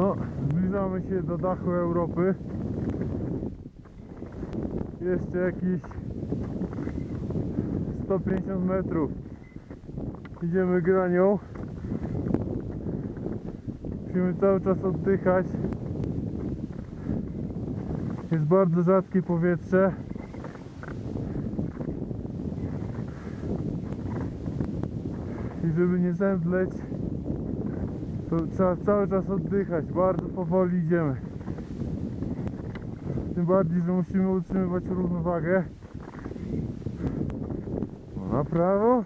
No, zbliżamy się do dachu Europy. Jeszcze jakieś 150 metrów. Idziemy granią. Musimy cały czas oddychać. Jest bardzo rzadkie powietrze. I żeby nie zemdleć, to trzeba cały czas oddychać. Bardzo powoli idziemy. Tym bardziej, że musimy utrzymywać równowagę. No, Na prawo,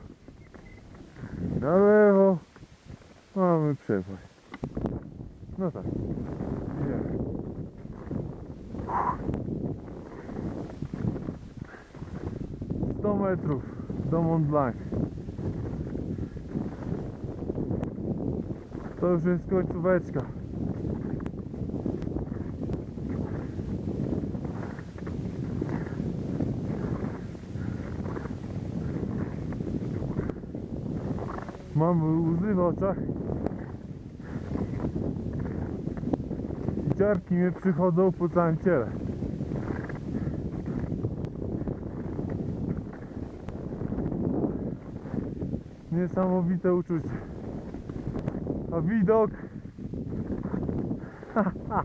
na lewo. Mamy przepaść. No tak. Idziemy. Sto metrów do Mont Blanc. To już jest końcóweczka. Mam łzy w oczach. Ciarki mnie przychodzą po całym ciele. Niesamowite uczucie. A widok.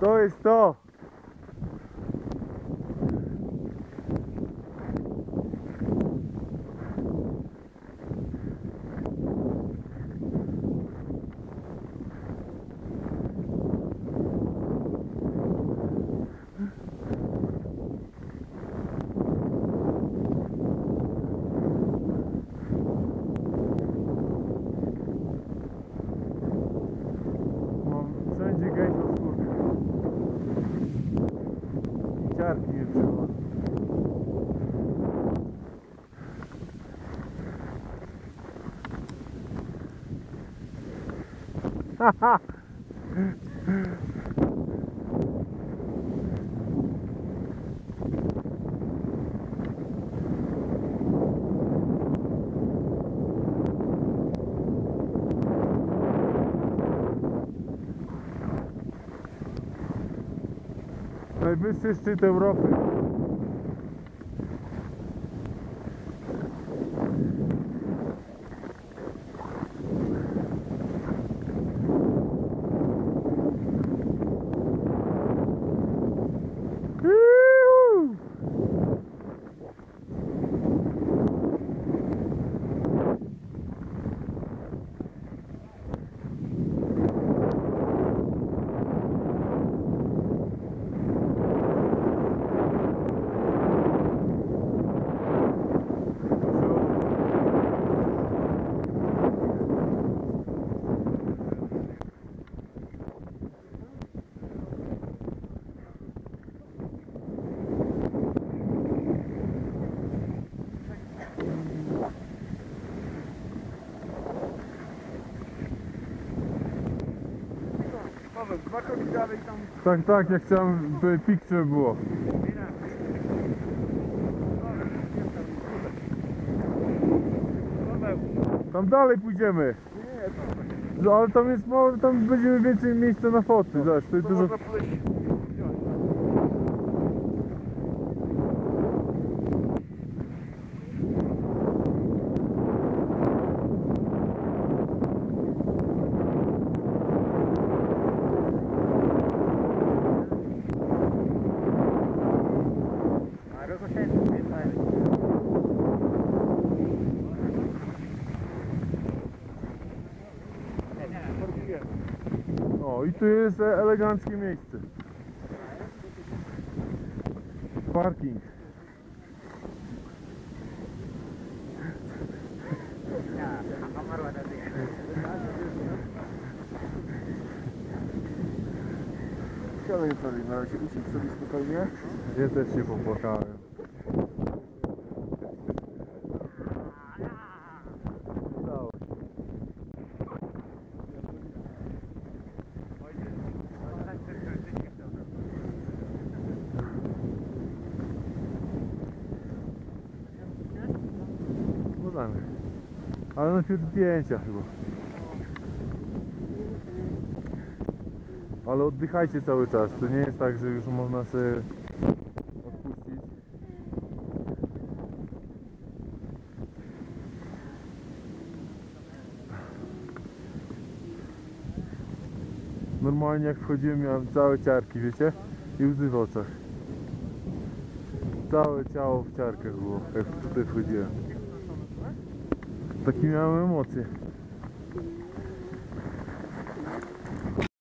To jest to Mam wszędzie gęsią skórkę I ciarki Najwyższy szczyt Europy. Dwa kroki dalej tam. Tak, tak, jak chciałem, by picture było. Tam dalej pójdziemy. nie, to No, ale tam jest mało, tam będziemy więcej miejsca na foty. Zobacz, to jest dużo. można podejść. A rozosięcie jest fajne. Nie, nie, formułujemy. O, i tu jest eleganckie miejsce. Parking. Siadaj sobie, na razie usiądź sobie spokojnie. Ja też się popłakałem. Potem. Ale na chwilę zdjęcia chyba. Ale oddychajcie cały czas. To nie jest tak, że już można sobie odpuścić. Normalnie jak wchodziłem miałem całe ciarki, wiecie? I łzy w oczach. Całe ciało w ciarkach było, jak tutaj wchodziłem. такі емоції.